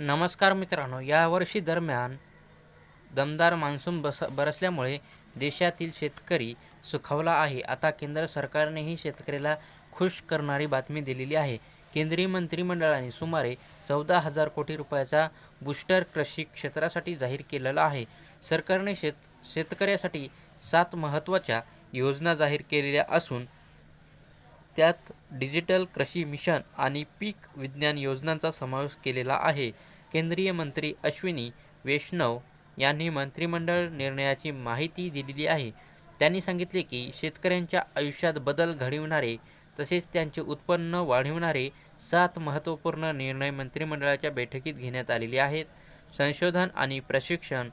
नमस्कार मित्रांनो यावर्षी दरम्यान दमदार मान्सून बस बरसल्यामुळे देशातील शेतकरी सुखावला आहे. आता केंद्र सरकारनेही शेतकऱ्याला खुश करणारी बातमी दिलेली आहे. केंद्रीय मंत्रिमंडळाने सुमारे चौदा हजार कोटी रुपयाचा बूस्टर कृषी क्षेत्रासाठी जाहीर केलेला आहे. सरकारने शेत शेतकऱ्यासाठी सात महत्त्वाच्या योजना जाहीर केलेल्या असून त्यात डिजिटल कृषी मिशन आणि पीक विज्ञान योजनांचा समावेश केलेला आहे. केंद्रीय मंत्री अश्विनी वैष्णव यांनी मंत्रिमंडळ निर्णयाची माहिती दिलेली आहे. त्यांनी सांगितले की शेतकऱ्यांच्या आयुष्यात बदल घडविणारे तसेच त्यांचे उत्पन्न वाढविणारे सात महत्त्वपूर्ण निर्णय मंत्रिमंडळाच्या बैठकीत घेण्यात आलेले आहेत. संशोधन आणि प्रशिक्षण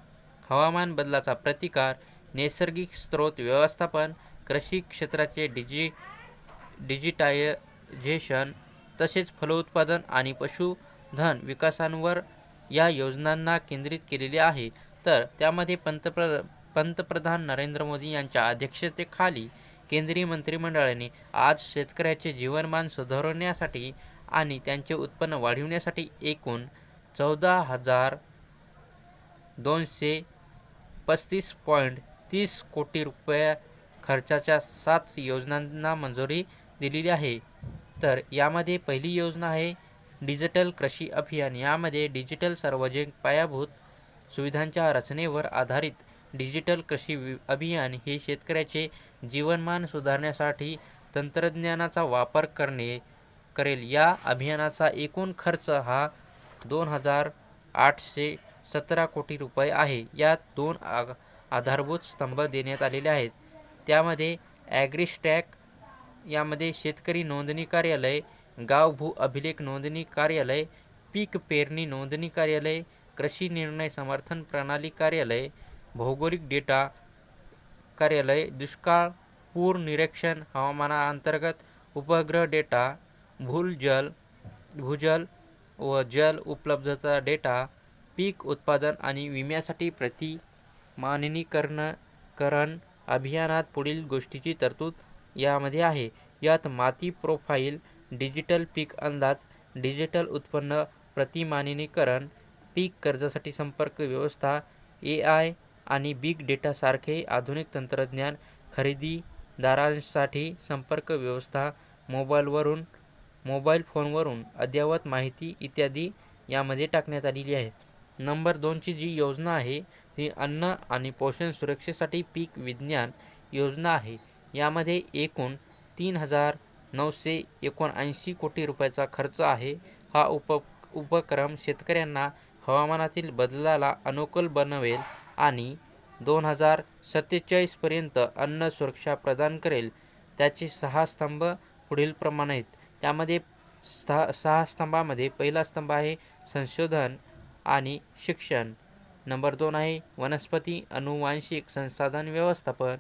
हवामान बदलाचा प्रतिकार नैसर्गिक स्रोत व्यवस्थापन कृषी क्षेत्राचे डिजि डिजिटायझेशन तसेच फलोत्पादन आणि पशु धन विकासांवर या योजनांना केंद्रित केलेले आहे. तर त्यामध्ये पंतप्र पंतप्रधान नरेंद्र मोदी यांच्या अध्यक्षतेखाली केंद्रीय मंत्रिमंडळाने आज शेतकऱ्याचे जीवनमान सुधारण्यासाठी आणि त्यांचे उत्पन्न वाढविण्यासाठी एकूण चौदा हजार दोनशे पस्तीस पॉईंट तीस कोटी रुपये खर्चाच्या सात योजनांना मंजुरी दिलेली आहे. तर यामध्ये पहिली योजना आहे डिजिटल कृषी अभियान यामध्ये डिजिटल सार्वजनिक पायाभूत सुविधांच्या रचनेवर आधारित डिजिटल कृषी वि अभियान हे शेतकऱ्याचे जीवनमान सुधारण्यासाठी तंत्रज्ञानाचा वापर करणे करेल. या अभियानाचा एकूण खर्च हा दोन हजार आठशे सतरा कोटी रुपये आहे. यात दोन आग आधारभूत स्तंभ देण्यात आलेले आहेत. त्यामध्ये ॲग्रिस्टॅक यामध्ये शेतकरी नोंदणी कार्यालय गाव भू अभिलेख नोंदणी कार्यालय पीक पेरणी नोंदणी कार्यालय कृषी निर्णय समर्थन प्रणाली कार्यालय भौगोलिक डेटा कार्यालय दुष्काळ पूर निरीक्षण हवामानाअंतर्गत उपग्रह डेटा भूलजल भूजल व जल उपलब्धता डेटा पीक उत्पादन आणि विम्यासाठी प्रति माननीकरण करण अभियानात पुढील गोष्टीची तरतूद यामध्ये आहे. यात माती प्रोफाईल डिजिटल पीक अंदाज डिजिटल उत्पन्न प्रतिमानिनीकरण पीक कर्जासाठी संपर्क व्यवस्था ए आय आणि बिग डेटासारखे आधुनिक तंत्रज्ञान खरेदीदारांसाठी संपर्क व्यवस्था मोबाईलवरून मोबाईल फोनवरून अद्ययावत माहिती इत्यादी यामध्ये टाकण्यात आलेली आहे. नंबर दोनची जी योजना आहे ती अन्न आणि पोषण सुरक्षेसाठी पीक विज्ञान योजना आहे. यामध्ये एकूण तीन हजार नऊशे एकोणऐंशी कोटी रुपयाचा खर्च आहे. हा उप उपक्रम शेतकऱ्यांना हवामानातील बदलाला अनुकूल बनवेल आणि दोन हजार सत्तेचाळीसपर्यंत अन्न सुरक्षा प्रदान करेल. त्याचे सहा स्तंभ पुढीलप्रमाणे आहेत. त्यामध्ये स्था सहा स्तंभामध्ये पहिला स्तंभ आहे संशोधन आणि शिक्षण. नंबर दोन आहे वनस्पती अनुवांशिक संसाधन व्यवस्थापन.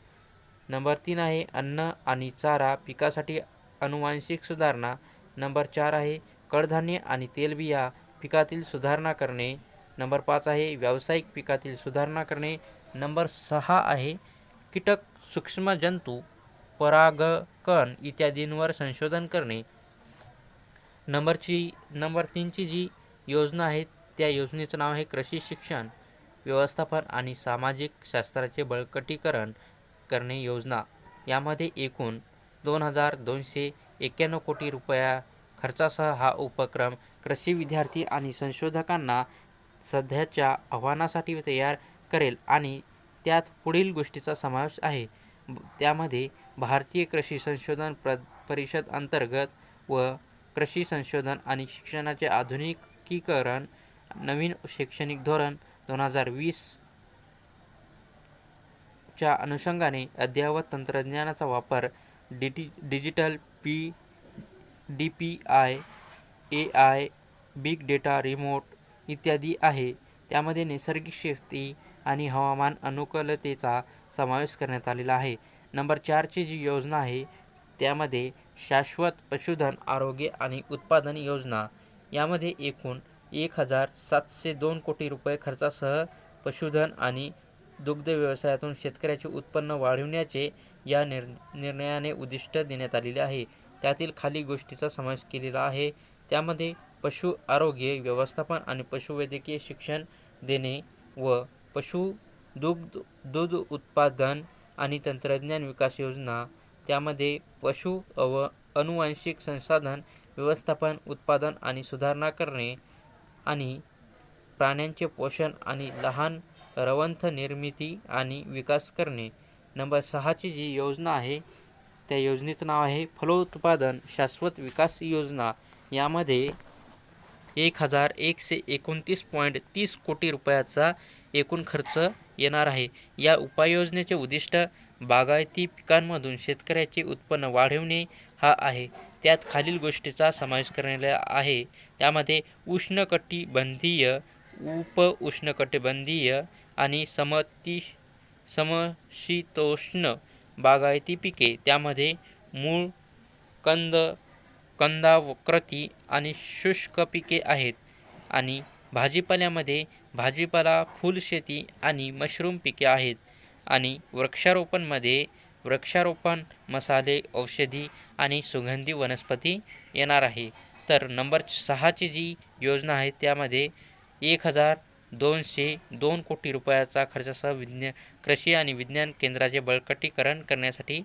नंबर तीन आहे अन्न आणि चारा पिकासाठी अनुवांशिक सुधारणा नंबर चार आहे. कडधान्य आणि तेलबिया पिकातील सुधारणा करणे. नंबर पाच आहे. व्यावसायिक पिकातील सुधारणा करणे. नंबर सहा आहे. कीटक सूक्ष्म जंतू परागकण इत्यादींवर संशोधन करणे. नंबरची नंबर तीनची जी योजना आहे त्या योजनेचं नाव आहे कृषी शिक्षण व्यवस्थापन आणि सामाजिक शास्त्राचे बळकटीकरण करणे योजना. यामध्ये एकूण दोन हजार दोनशे एक्क्याण्णव कोटी रुपया खर्चासह हा उपक्रम कृषी विद्यार्थी आणि संशोधकांना सध्याच्या आव्हानासाठी तयार करेल आणि त्यात पुढील गोष्टीचा समावेश आहे. त्यामध्ये भारतीय कृषी संशोधन प्र परिषद अंतर्गत व कृषी संशोधन आणि शिक्षणाचे आधुनिकीकरण नवीन शैक्षणिक धोरण दोन हजार वीस च्या अनुषंगाने अद्ययावत तंत्रज्ञानाचा वापर डिटि digital P D P I A I big data remote इत्यादी आहे. त्यामध्ये नैसर्गिक शेती आणि हवामान अनुकूलतेचा समावेश करण्यात आलेला आहे. नंबर चारची जी योजना आहे त्यामध्ये शाश्वत पशुधन आरोग्य आणि उत्पादन योजना. यामध्ये एकूण एक हजार सातशे दोन कोटी रुपये खर्चासह पशुधन आणि दुग्ध व्यवसायातून शेतकऱ्याचे उत्पन्न वाढविण्याचे या निर निर्णयाने उद्दिष्ट देण्यात आलेले आहे. त्यातील खाली गोष्टीचा समावेश केलेला आहे. त्यामध्ये पशु आरोग्य व्यवस्थापन आणि पशुवैद्यकीय शिक्षण देणे व पशु दुग्ध दूध उत्पादन आणि तंत्रज्ञान विकास योजना त्यामध्ये पशु अव अनुवांशिक संसाधन व्यवस्थापन उत्पादन आणि सुधारणा करणे आणि प्राण्यांचे पोषण आणि लहान रवंथ निर्मिती आणि विकास करणे. नंबर सहाची जी योजना आहे त्या योजनेचं नाव आहे फलोत्पादन शाश्वत विकास योजना. यामध्ये एक हजार एकशे एकोणतीस पॉईंट तीस कोटी रुपयाचा एकूण खर्च येणार आहे. या उपाययोजनेचे उद्दिष्ट बागायती पिकांमधून शेतकऱ्याचे उत्पन्न वाढवणे हा आहे. त्यात खालील गोष्टीचा समावेश करण्यात आहे. त्यामध्ये उष्णकटिबंधीय उप उष्णकटिबंधीय आणि समती समशीतोष्ण बागायती पिके त्यामध्ये मूळ कंद कंदावक्रती आणि शुष्क पिके आहेत. आणि भाजीपाल्यामध्ये भाजीपाला फुलशेती आणि मशरूम पिके आहेत. आणि वृक्षारोपणमध्ये वृक्षारोपण मसाले औषधी आणि सुगंधी वनस्पती येणार आहे. तर नंबर सहाची जी योजना आहे त्यामध्ये एक हजार दोनशे दोन कोटी रुपयाचा खर्चासह विज्ञा कृषी आणि विज्ञान केंद्राचे बळकटीकरण करण्यासाठी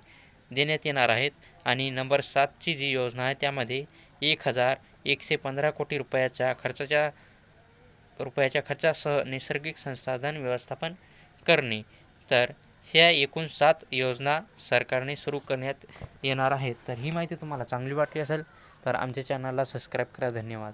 देण्यात येणार आहेत. आणि नंबर सातची जी योजना आहे त्यामध्ये एक हजार एकशे पंधरा कोटी रुपयाच्या खर्चाच्या रुपयाच्या खर्चासह नैसर्गिक संसाधन व्यवस्थापन करणे. तर ह्या एकूण सात योजना सरकारने सुरू करण्यात येणार आहेत. तर ही माहिती तुम्हाला चांगली वाटली असेल तर आमच्या चॅनलला सबस्क्राईब करा. धन्यवाद.